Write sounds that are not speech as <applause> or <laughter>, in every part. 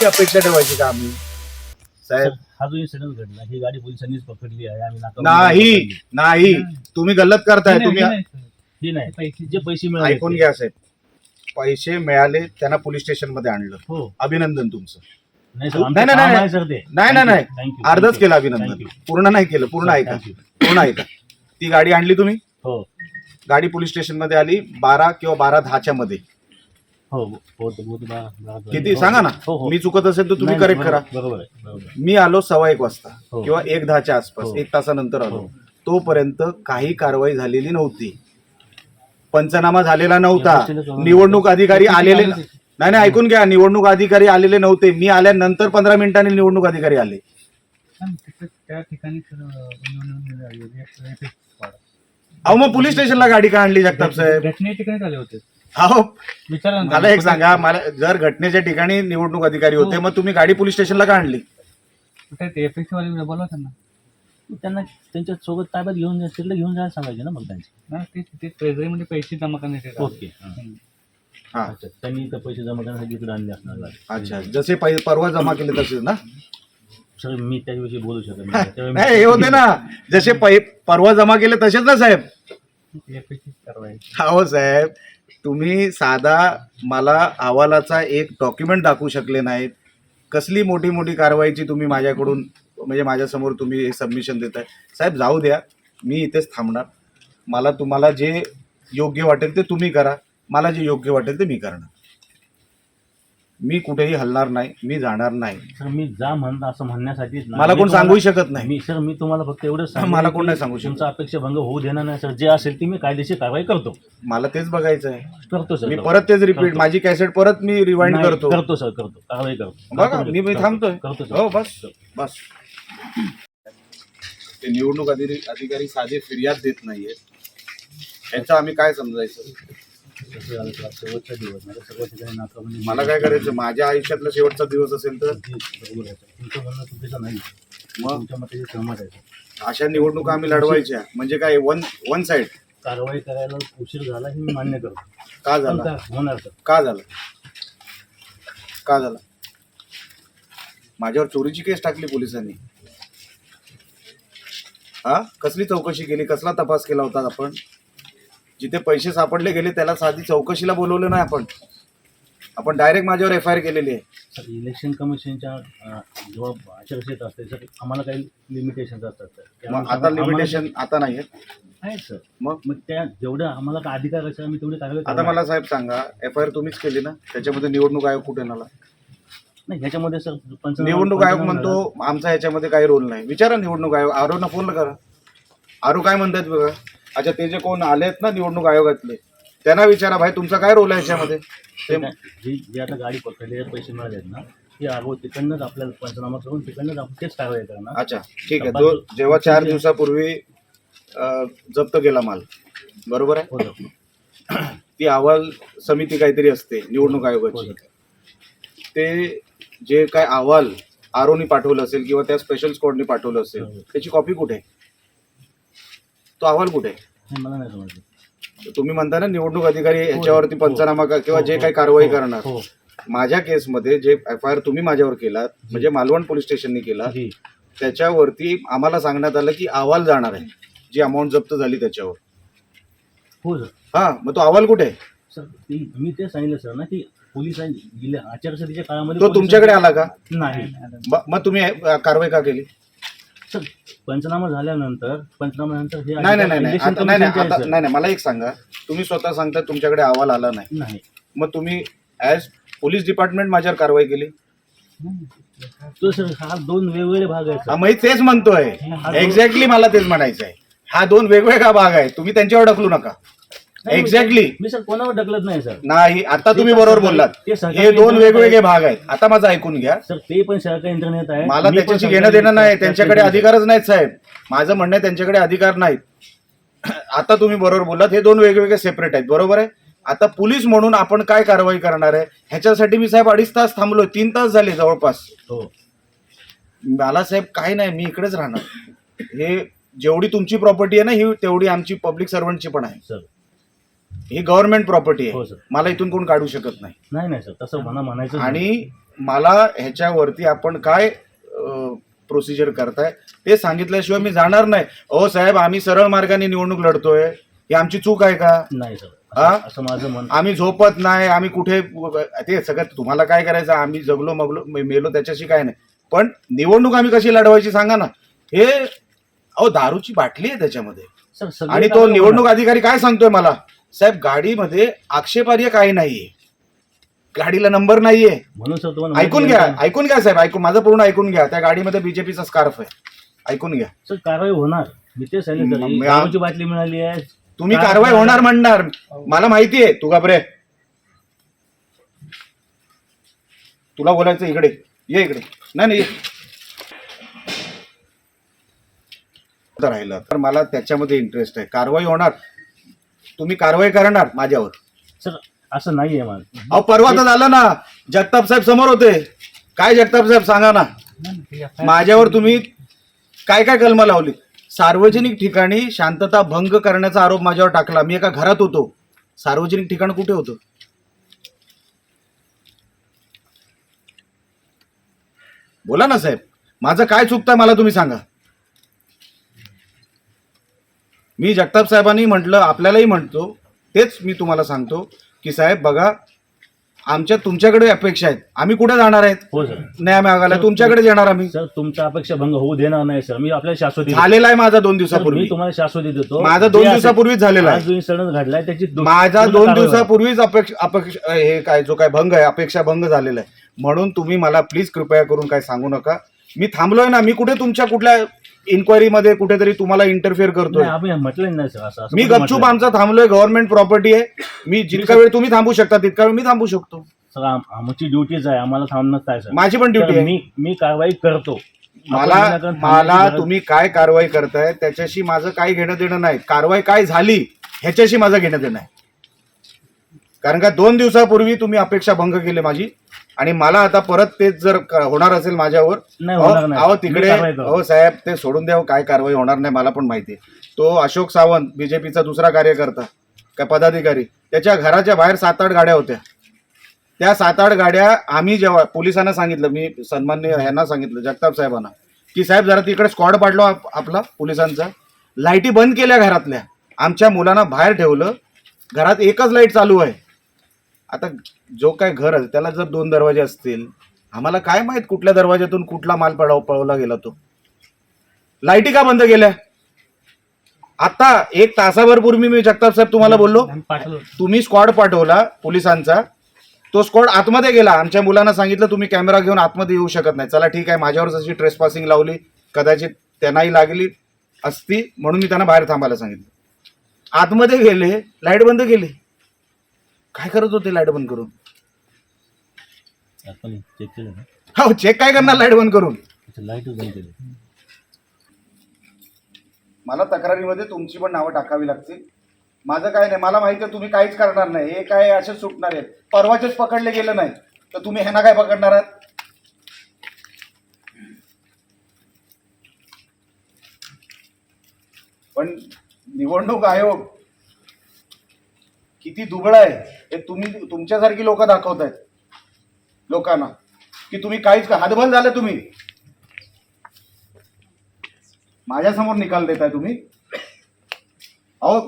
इतकी अपेक्षा ठेवायची का आम्ही? साहेब. हा जो इन्सिडेंट घडला ही गाडी पोलिसांनीच पकडली आहे आम्ही नाका- नाही नाही. तुम्ही गल्लत करताय तुम्ही ही नाही. जे पैसे मिळाले ऐकून. घ्या साहेब. पैसे मिळाले त्यांना पोलीस स्टेशनमध्ये आणलं. हो. अभिनंदन तुमचं. नाही सर नाही, आमचं नाही, काम नाही. आहे सर ते. नाही नाही नाही. थँक्यू अर्धच केलं अभिनंदन. पूर्ण नाही केलं पूर्ण ऐका. Thank you. पूर्ण ऐका. ती गाडी आणली तुम्ही? हो. गाडी पोलीस स्टेशनमध्ये आली बारा किंवा बारा दहाच्या मध्ये. हो हो हो, बा- बा- किती? सांगा ना. हो हो. मी चुकत असेल तर तुम्ही नाही, करेक्ट बरोबर- करा. बरोबर आहे बरोबर आहे. मी आलो सव्वा एक वाजता हो. किंवा एक दहाच्या आसपास हो. एक तासानंतर आलो. हो. तोपर्यंत काही कारवाई झालेली नव्हती. पंचनामा झालेला नव्हता. या गोष्टीला कळून- निवडणूक अधिकारी किती आलेले? नाही. नाही ऐकून घ्या. निवडणूक अधिकारी आलेले नव्हते. मी आल्यानंतर पंधरा मिनिटांनी निवडणूक अधिकारी आले. त्या ठिकाणी अहो मग पोलीस स्टेशनला गाडी का आणली जगताप साहेब? घटने ठिकाणी आले होते? अहो विचारा ना. मला एक सांगा मला जर घटनेच्या ठिकाणी निवडणूक अधिकारी होते मग तुम्ही गाडी पोलीस स्टेशनला का आणली? कुठे ते एफएक्स वाले बोलवा त्यांना. त्यांना त्यांच्यासोबत ताब्यात घेऊन जा तिकडे घेऊन जायला सांगायचे ना मग त्यांचे. ते ते ट्रेझरीमध्ये पैसे जमा करण्याचे काम. ओके हां. हम्म. हा. अच्छा त्यांनी इथं पैसे जमा करण्यासाठी इकडे आणले असणार गाडी. अच्छा जसे पै- परवा जमा केले तसेच ना? सर मी त्याच्याविषयी बोलू शकत नाही. हे होते ना. <laughs> जसे पै- परवा जमा केले तसेच ना साहेब? FX ची कारवाई. हो साहेब तुम्ही साधा मला अहवालाचा एक डॉक्युमेंट दाखवू शकले नाहीत. कसली मोठी मोठी कारवाईची तुम्ही माझ्याकडून म्हणजे माझ्यासमोर तुम्ही हे सबमिशन देत आहे साहेब जाऊ द्या. मी इथेच थांबणार. मला तुम्हाला जे योग्य वाटेल ते तुम्ही करा. मला जे योग्य वाटेल ते मी करणार. मी कुठेही हलणार नाही मी जाणार नाही. सर मी जा म्हणता असं म्हणण्यासाठीच नाही. मला कोण सांगूही शकत नाही. मी सर मी तुम्हाला फक्त एवढंच सांगेन मला कोण नाही सांगू शकत. तुमचा अपेक्षा भंग होऊ देणार नाही सर. जे असेल ते मी कायदेशीर कारवाई करतो. मला तेच बघायचं आहे. करतो सर मी. परत तेच रिपीट. माझी कॅसेट परत मी रिवाइंड करतो. करतो सर करतो. कारवाई करतो. बघा मी थांबतोय. करतो सर. हो बस बस. ते निवडणूक अधिकारी अधिकारी साधे फिर्याद देत नाहीयेत. याचं आम्ही काय समजायचं? कसं झालं सर, आज शेवटचा दिवस माझ्या सर्व ठिकाणी नाकाबंदी मला काय करायचं? माझ्या आयुष्यातला शेवटचा दिवस असेल तर? बरोबर आहे सर. तुमचं म्हणणं चुकीचं नाही मग? तुमच्या मते सहमत आहे सर. अशा निवडणुका आम्ही लढवायच्या. म्हणजे काय वन वन साइड कारवाई करायला उशीर झाला हे मी मान्य करतो. का पण झाला? काय होणार सर. का झालं? का झालं? माझ्यावर चोरीची केस टाकली पोलिसांनी. हा? कसली चौकशी केली? कसला तपास केला होता आपण? जिथे पैसे सापडले गेले त्याला साधी चौकशीला बोलवलं नाही आपण. आपण डायरेक्ट माझ्यावर एफ आय आर केलेली आहे. सर इलेक्शन कमिशनच्या अं, जेव्हा आचारसंहिता असते सर आम्हाला काही लिमिटेशन असतात सर. मग आता आम्हाला- लिमिटेशन आता नाही सर. मग? मग त्या जेवढ्या आम्हाला काय अधिकार असेल आम्ही तेवढी कारवाई आता करणार. मला साहेब सांगा एफ आय आर तुम्हीच केली ना? त्याच्यामध्ये निवडणूक आयोग कुठे नाला नाही ह्याच्यामध्ये सर पंचनामा- निवडणूक आयोग पंचनामा म्हणतो आमचा ह्याच्यामध्ये काही रोल नाही. विचारा निवडणूक आयोग. आरोना फोन करा. आरो काय म्हणतात बघा? अच्छा ते जे कोण आलेत ना निवडणूक आयोगातले त्यांना विचारा भाई तुमचा काय रोल आहे ह्याच्यामध्ये ते. जी जी आता गाडी पकडले पैसे मिळाले ना ती अगोदर तिकडनंच आपल्याला पंचनामा करून तिकडनंच आपण तेच कारवाई करणार अच्छा ठीक आहे तो जेव्हा चार दिवसापूर्वी अं, जप्त केला माल बरोबर आहे हो ती अहवाल समिती काहीतरी असते निवडणूक हो आयोगाची ते जे काय अहवाल आरोनी पाठवलं असेल किंवा त्या स्पेशल स्क्वॉडनी पाठवलं असेल हो. त्याची कॉपी कुठे आहे? तो अहवाल कुठे आहे? नाही, मला नाही समजलं. तुम्ही म्हणता ना निवडणूक अधिकारी याच्यावरती पंचनामा का- किंवा जे काही कारवाई हो, करणार. हो. माझ्या केसमध्ये जे एफ आय आर तुम्ही माझ्यावर केलात म्हणजे मालवण पोलीस स्टेशननी केला जी त्याच्यावरती आम्हाला सांगण्यात आलं की अहवाल जाणार आहे जी अमाऊंट जप्त झाली त्याच्यावर. हो सर. हा मग तो अहवाल कुठे आहे? सर ती मी ते सांगितलं सर ना की पोलिसांनी गेल्या आचारसंहितेच्या काळामध्ये तो तुमच्याकडे आला का? नाही. ब- मग तुम्ही अ, कारवाई का केली? सर पंचनामा झाल्यानंतर पंचनामा नंतर हे नाही नाही नाही नाही. इलेक्शन आता- नाही नाही कमिशनचे आता आहे, सर. नाही नाही मला एक सांगा. तुम्ही स्वतः सांगता तुमच्याकडे अहवाल आला नाही. नाही. मग तुम्ही ॲज पोलीस डिपार्टमेंट माझ्यावर कारवाई केली? तो सर हा दोन वेगवेगळे भाग आहेत हा सर मग तेच म्हणतोय. एक्झॅक्टली मला तेच म्हणायचं आहे हा दोन वेगवेगळा भाग आहे. तुम्ही त्यांच्यावर ढकलू नका. एक्झॅक्टली मी सर कोणावर ढकलत नाही सर. नाही आता तुम्ही बरोबर बोललात. हे दोन वेगवेगळे. भाग आहेत. आता माझं ऐकून घ्या. सर ते पण सरकारी यंत्रणेत आहे. मला त्याच्याशी घेणं देणं नाही. त्यांच्याकडे. अधिकारच नाहीत साहेब. माझं म्हणणं आहे त्यांच्याकडे अधिकार नाहीत. आता तुम्ही बरोबर बोललात. हे दोन वेगवेगळे सेपरेट आहेत. बरोबर आहे? आता पोलीस म्हणून आपण काय कारवाई करणार आहे? ह्याच्यासाठी मी साहेब अडीच तास थांबलोय. तीन तास झाले जवळपास. हो. मला साहेब काय नाही मी इकडेच राहणार. हे जेवढी तुमची प्रॉपर्टी आहे ना ही तेवढी आमची पब्लिक सर्वंटची पण आहे. सर. ही गव्हर्नमेंट प्रॉपर्टी हो, आहे सर. मला इथून कोण काढू शकत नाही. नाही नाही सर तसं म्हणा म्हणायचं. आणि मला ह्याच्यावरती आपण काय प्रोसिजर करताय ते सांगितल्याशिवाय मी जाणार नाही. अहो साहेब आम्ही सरळ मार्गाने निवडणूक लढतोय. ही आमची चूक आहे का? नाही सर हा? असं- असं माझं मन आम्ही झोपत नाही. आम्ही कुठे ते सगळं तुम्हाला काय करायचं? आम्ही जगलो मगलो मे- मेलो त्याच्याशी काय नाही. पण निवडणूक आम्ही कशी लढवायची सांगा ना. हे अहो दारूची बाटली आहे त्याच्यामध्ये. सर सगळे आणि तो निवडणूक अधिकारी काय सांगतोय मला? साहेब गाडीमध्ये आक्षेपार्ह काही नाहीये. गाडीला नंबर नाहीये. म्हणून सर तुम्हाला ऐकून घ्या? ऐकून घ्या साहेब ऐकून माझं पूर्ण ऐकून घ्या. त्या गाडीमध्ये बीजेपीचा स्कार्फ आहे. ऐकून घ्या. सर कारवाई होणार. मी ते सांगितलं मग सर मी- दारूची बाटली मिळाली आहे. तुम्ही काय कारवाई होणार? म्हणणार. मला माहिती आहे तू घाबरे. तुला बोलायचं इकडे. ये इकडे. नाही नाही ये. आता राहिलं. तर मला त्याच्यामध्ये इंटरेस्ट आहे. कारवाई होणार. तुम्ही कारवाई करणार माझ्यावर. सर असं नाही आहे माझं अहो परवा तर झालं ना जगताप साहेब समोर होते. काय जगताप साहेब सांगा ना. माझ्यावर तुम्ही काय काय कलमं लावली सार्वजनिक ठिकाणी शांतता भंग करण्याचा आरोप माझ्यावर टाकला. मी एका घरात होतो. सार्वजनिक ठिकाण कुठे होतं? बोला ना साहेब. माझं काय चुकतंय मला तुम्ही सांगा. मी जगताप साहेबांनी म्हटलं आपल्यालाही म्हणतो तेच मी तुम्हाला सांगतो की साहेब बघा आमच्या तुमच्याकडे अपेक्षा आहेत. आम्ही कुठे जाणार आहेत? हो सर. न्याय मागायला तुमच्याकडे येणार आम्ही. सर तुमचा अपेक्षा भंग होऊ देणार नाही सर. मी आपल्याला शाश्वती देतो. झालेला आहे माझा दोन सर, दिवसापूर्वी. तुम्हाला शाश्वती देतो. माझा दोन जे असेल- दिवसापूर्वीच झालेला आज आहे जो घडलाय त्याची दु- माझा पूर्ण दोन कारवाई दिवसापूर्वीच अपेक्षा अपेक्षा हे काय जो काय भंग आहे अपेक्षा भंग झालेला आहे. म्हणून तुम्ही मला प्लीज कृपया करून काय सांगू नका. मी थांबलोय ना. मी कुठे तुमच्या कुठल्या इन्क्वायरी मध्ये कुठेतरी तुम्हाला इंटरफेअर करतोय. आम्ही म्हटलं नाही सर असं असं मी कुठं गपचूप? आमचा थांबलोय गव्हर्नमेंट प्रॉपर्टी आहे. मी जितका वेळ तुम्ही थांबू शकता तितका वेळ मी थांबू शकतो. सर आम- आमची ड्युटीज आहे आम्हाला थांबणं काय सर. माझी पण तर ड्युटी आहे. मी मी कारवाई करतो. मला विनाकारण मला थांबण्याची गरज- तुम्ही काय कारवाई करताय त्याच्याशी माझं काही घेणं देणं नाही. कारवाई काय झाली ह्याच्याशी माझं घेणं देणं आहे कारण का दोन दिवसापूर्वी तुम्ही अपेक्षा भंग केली माझी. आणि मला आता परत तेच जर क- होणार असेल माझ्यावर नाही होणार अहो नाही. अहो, मी तिकडे कारवाई. हो साहेब ते सोडून द्यावं काय कारवाई होणार नाही मला पण माहिती आहे. तो अशोक सावंत बीजेपीचा दुसरा कार्यकर्ता काय पदाधिकारी त्याच्या घराच्या बाहेर सात आठ गाड्या होत्या. त्या सात आठ गाड्या आम्ही जेव्हा पोलिसांना सांगितलं मी सन्मान्य ह्यांना सांगितलं जगताप साहेबांना की साहेब जरा तिकडे स्क्वॉड पाडलो आप- आपला पोलिसांचा. लाईटी बंद केल्या घरातल्या. आमच्या मुलांना बाहेर ठेवलं. घरात एकच लाइट चालू आहे. आता जो काय घर आहे त्याला जर दोन दरवाजे असतील आम्हाला काय माहीत कुठल्या दरवाज्यातून कुठला माल पळव पळवला गेला तो? लाईटी का बंद केल्या? आता एक तासाभर पूर्वी मी जगताप साहेब तुम्हाला बोललो तुम्ही स्क्वॉड पाठवला पोलिसांचा. तो स्क्वॉड आतमध्ये गेला. आमच्या मुलांना सांगितलं तुम्ही कॅमेरा घेऊन आतमध्ये येऊ शकत नाही. चला ठीक आहे. माझ्यावर जशी ट्रेस पासिंग लावली. कदाचित त्यांनाही लागली असती म्हणून मी त्यांना बाहेर थांबायला सांगितलं. आतमध्ये गेले लाइट बंद केली. काय करत होते लाइट बंद करून? आपण चेक केलं ना. हो चेक काय करणार लाइट बंद करून? लाईटच बंद केली. मला तक्रारीमध्ये तुमची पण नावं टाकावी लागतील. माझं काय नाही मला माहिती आहे तुम्ही काहीच करणार नाही. हे काय असेच सुटणार आहेत. परवाचेच पकडले गेले नाही. तर तुम्ही ह्यांना काय पकडणार आहात? पण निवडणूक आयोग किती दुबळा आहे. हे तुम्ही तुमच्यासारखी लोक दाखवत आहेत लोकांना. की तुम्ही काहीच का हातबल झाले तुम्ही. माझ्यासमोर निकाल देताय तुम्ही. अहो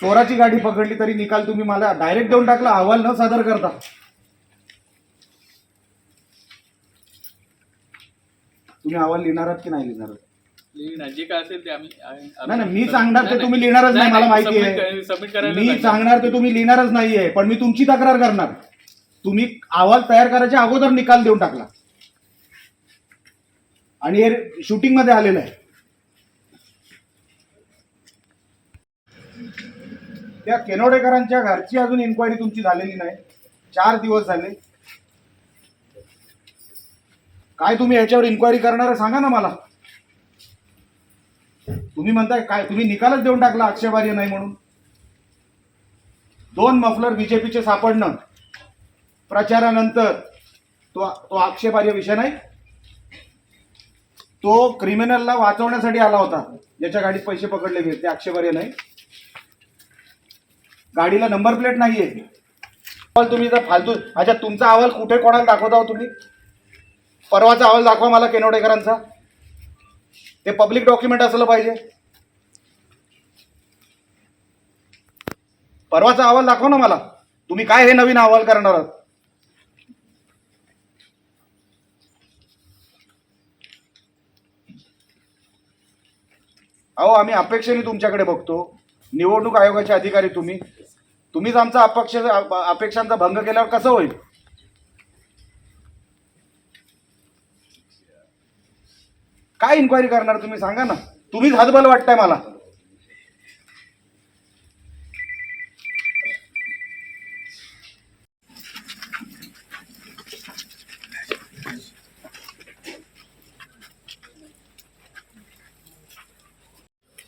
चोराची गाडी पकडली तरी निकाल तुम्ही मला डायरेक्ट देऊन टाकला अहवाल न सादर करता. तुम्ही अहवाल लिहिणार आहात की नाही लिहिणार लिहिणार जे काय असेल ते आम्ही आम्ही- नाही नाही मी सांगणार ते तुम्ही लिहिणारच नाही मला माहिती आहे. सबमिट करायला मी. सांगणार ते तुम्ही लिहिणारच नाहीये पण मी तुमची तक्रार करणार. तुम्ही अहवाल तयार करायच्या अगोदर निकाल देऊन टाकला. आणि हे शूटिंगमध्ये आलेलं आहे. त्या केनोडेकरांच्या घरची अजून इन्क्वायरी तुमची झालेली नाही. चार दिवस झाले. काय तुम्ही याच्यावर इन्क्वायरी करणार आहे? सांगा ना मला. तुम्ही म्हणताय काय तुम्ही निकालच देऊन टाकला आक्षेपार्ह नाही म्हणून. दोन मफलर बीजेपीचे सापडणं प्रचारानंतर तो तो आक्षेपार्ह विषय नाही. तो क्रिमिनलला वाचवण्यासाठी आला होता. ज्याच्या गाडीत पैसे पकडले गेले ते आक्षेपार्ह नाही. गाडीला नंबर प्लेट नाहीये. अहवाल तुम्ही जर फालतू अच्छा तुमचा अहवाल कुठे कोणाला दाखवता हो तुम्ही? परवाचा अहवाल दाखवा मला केनोडेकरांचा. ते पब्लिक डॉक्युमेंट असलं पाहिजे. परवाचा अहवाल दाखव ना मला. तुम्ही काय हे नवीन अहवाल करणार आहात? अहो आम्ही अपेक्षेने तुमच्याकडे बघतो. निवडणूक आयोगाचे अधिकारी तुम्ही. तुम्हीच आमचा अपक्ष अपेक्षांचा भंग केल्यावर कसं होईल? काय इन्क्वायरी करणार तुम्ही सांगा ना. तुम्हीच हातबल वाटताय मला.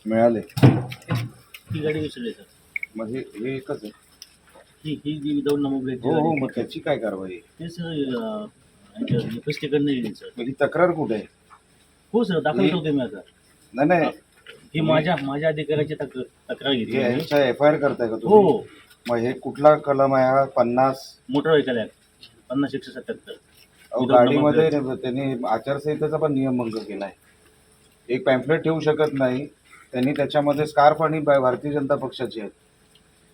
मिळाले. ही गाडी विसरली सर. मग हे हे एकच आहे. ही ही जी विदाऊट नंबर प्लेटची हो हो गाडी मग त्याची काय कारवाई आहे? ते सर एस कडनं येईल सर. मग ही तक्रार कुठे आहे? हो सर दाखल करतोय मी आता. नाही नाही. ही माझ्या माझ्या अधिकाऱ्याची तक्रार तक्रार घेतली हे मी. एफ आय आर करताय का हो तुम्ही? हो. मग हे कुठला कलम आहे हा? पन्नास? Motor vehicle act. पन्नास एकशे सत्याहत्तर. अहो, Without गाडीमध्ये त्यांनी आचारसंहितेचा पण नियम भंग केलाय. एक पॅम्पलेट ठेवू शकत नाही. त्यांनी त्याच्यामध्ये स्कार्फ आणि भा- भारतीय जनता पक्षाची आहेत.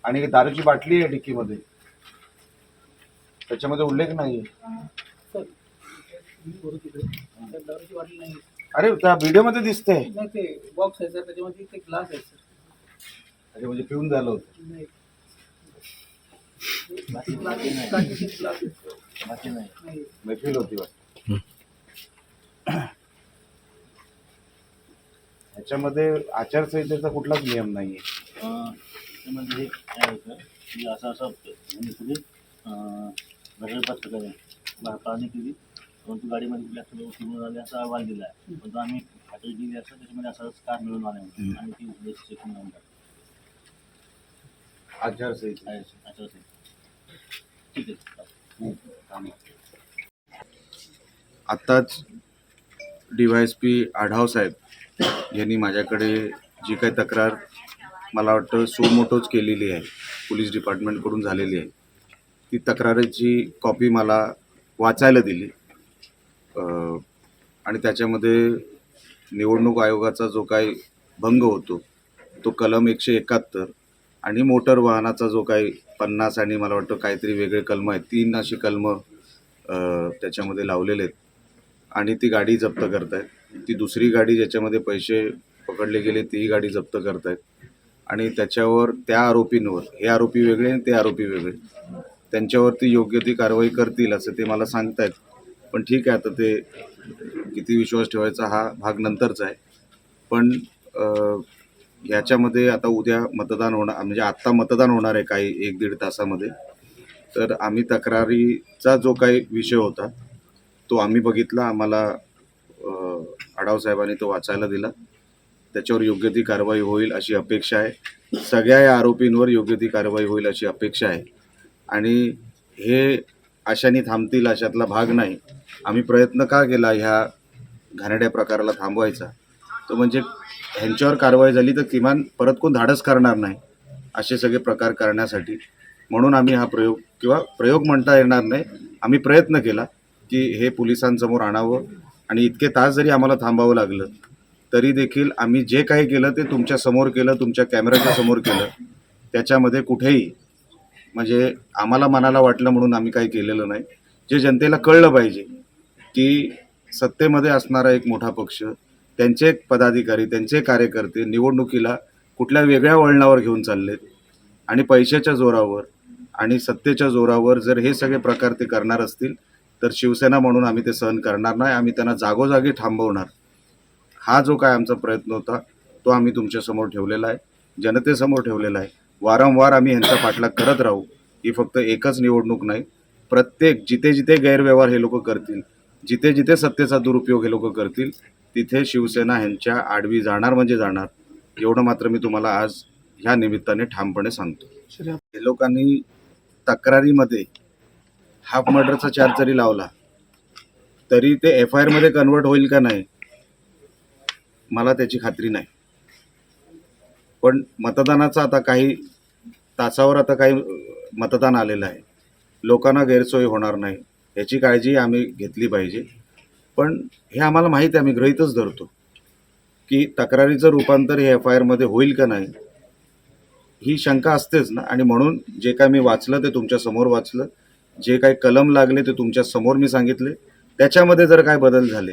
आणि दारूची बाटली आहे डिक्कीमध्ये. त्याच्यामध्ये उल्लेख नाही अरे त्या व्हिडिओमध्ये दिसते नाही ते बॉक्स आहे सर त्याच्यामध्ये ते ग्लास आहे सर. अरे म्हणजे पिऊन झालं होतं. नाही. बाकी बाकी नाही. प्लास्टिकचे ग्लास आहे सर. बाकी नाही. नाही. मैफिल होती वाटतं. ह्याच्यामध्ये आचारसंहितेचा कुठलाच नियम नाहीये. अं, त्यामध्ये काय होतं की असं असं म्हणजे तुम्ही पाहणी केली परंतु गाडीमध्ये ब्लॅक कलर उतरून आले असा अहवाल दिला आहे परंतु आम्ही खात्री दिली असं त्याच्यामध्ये असा कार मिळून आला आणि ती रजिस्ट्रेशन नंबर आचारसंहिता. आहे ठीक आहे. आत्ताच D Y S P Adhav साहेब यांनी माझ्याकडे जी काही तक्रार मला वाटतं सुमोटोच केलेली आहे पोलीस डिपार्टमेंटकडून झालेली आहे ती तक्रारीची कॉपी मला वाचायला दिली. आणि त्याच्यामध्ये निवडणूक आयोगाचा जो काही भंग होतो तो कलम एकशे एकाहत्तर आणि मोटर वाहनाचा जो काही पन्नास आणि मला वाटतं काहीतरी वेगळे कलम आहेत तीन अशी कलमं त्याच्यामध्ये लावलेले आहेत. आणि ती गाडी जप्त करतायत. ती दुसरी गाडी ज्याच्यामध्ये पैसे पकडले गेले तीही गाडी जप्त करतायत. आणि त्याच्यावर त्या आरोपींवर हे आरोपी वेगळे आणि ते आरोपी वेगळे त्यांच्यावरती योग्य ती कारवाई करतील असं ते मला सांगतायत. पण ठीक आहे आता ते किती विश्वास ठेवायचा हा भाग नंतरचा आहे. पण ह्याच्यामध्ये आता उद्या मतदान होणार म्हणजे आत्ता मतदान होणार आहे काही एक दीड तासामध्ये. तर आम्ही तक्रारीचा जो काही विषय होता तो आम्ही बघितला आम्हाला अ, आढाव साहेबांनी तो वाचायला दिला. त्याच्यावर योग्य ती कारवाई होईल अशी अपेक्षा आहे. सगळ्या या आरोपींवर योग्य ती कारवाई होईल अशी अपेक्षा आहे. आणि हे अशाने थांबतील अशातला भाग नाही. आम्ही प्रयत्न का केला ह्या घाणेड्या प्रकाराला थांबवायचा? तो म्हणजे ह्यांच्यावर कारवाई झाली तर किमान परत कोण धाडस करणार नाही असे सगळे प्रकार करण्यासाठी. म्हणून आम्ही हा प्रयोग किंवा प्रयोग म्हणता येणार नाही. आम्ही प्रयत्न केला की हे पोलिसांसमोर आणावं आणि इतके तास जरी आम्हाला थांबावं लागलं तरी देखील आम्ही जे काही केलं ते तुमच्यासमोर केलं तुमच्या कॅमेऱ्याच्या समोर केलं. त्याच्यामध्ये कुठेही म्हणजे आम्हाला मनाला वाटलं म्हणून आम्ही काही केलेलं नाही. जे जनतेला कळलं पाहिजे. की सत्तेमध्ये असणारा एक मोठा पक्ष त्यांचे पदाधिकारी त्यांचे कार्यकर्ते निवडणुकीला कुठल्या वेगळ्या वळणावर घेऊन चाललेत आणि पैशाच्या जोरावर आणि सत्तेच्या जोरावर जर हे सगळे प्रकार ते करणार असतील तर शिवसेना म्हणून आम्ही ते सहन करणार नाही. आम्ही त्यांना जागोजागी थांबवणार. हा जो काय आमचा प्रयत्न होता तो आम्ही तुमच्यासमोर ठेवलेला आहे. जनतेसमोर ठेवलेला आहे. वारंवार आम्ही ह्यांचा पाठलाग करत राहू. ही फक्त एकच निवडणूक नाही. प्रत्येक जिथे जिथे गैरव्यवहार हे लोक करतील जिथे जिथे सत्तेचा दुरुपयोग हे लोक करतील तिथे शिवसेना ह्यांच्या आडवी जाणार म्हणजे जाणार एवढं मात्र मी तुम्हाला आज ह्या निमित्ताने ठामपणे सांगतो. हे लोकांनी तक्रारीमध्ये हाफ मर्डरचा चार्ज जरी लावला तरी ते एफ आय आरमध्ये कन्वर्ट होईल का नाही मला त्याची खात्री नाही. पण मतदानाचा आता काही तासावर आता काही मतदान आलेलं आहे. लोकांना गैरसोय होणार नाही. याची काळजी आम्ही घेतली पाहिजे. पण हे आम्हाला माहीत आहे आम्ही गृहीतच धरतो की तक्रारीचं रूपांतर हे एफ आय आरमध्ये होईल का नाही ही शंका असतेच ना. आणि म्हणून जे काय मी वाचलं ते तुमच्यासमोर वाचलं जे काही कलम लागले ते तुमच्यासमोर मी सांगितले त्याच्यामध्ये जर काय बदल झाले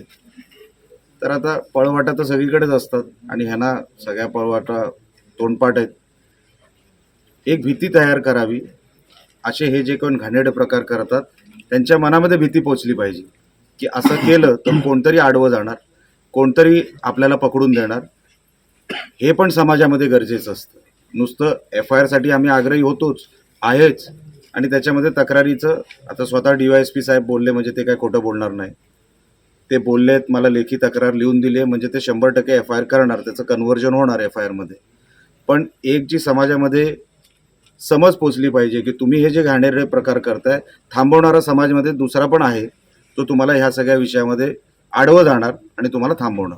तर आता पळवाटा तर सगळीकडेच असतात आणि ह्यांना सगळ्या पळवाटा तोंडपाठ आहेत. एक भीती तयार करावी असे हे जे कोण घाणेडे प्रकार करतात त्यांच्या मनामध्ये भीती पोचली पाहिजे की असं केलं तर कोणतरी आडवं जाणार कोणतरी आपल्याला पकडून देणार. हे पण समाजामध्ये गरजेचं असतं. नुसतं एफ आय आरसाठी आम्ही आग्रही होतोच आहेच. आणि त्याच्यामध्ये तक्रारीचं आता स्वतः डी वाय एस पी साहेब बोलले म्हणजे ते काय खोटं बोलणार नाही. ते बोललेत मला लेखी तक्रार लिहून दिली आहे म्हणजे ते शंभर टक्के एफ आय आर करणार त्याचं कन्व्हर्जन होणार एफ आय आरमध्ये पण एक जी समाजामध्ये समज पोचली पाहिजे की तुम्ही हे जे घाणेरडे प्रकार करताय थांबवणारा समाजमध्ये दुसरा पण आहे तो तुम्हाला ह्या सगळ्या विषयामध्ये आडवं जाणार आणि तुम्हाला थांबवणार.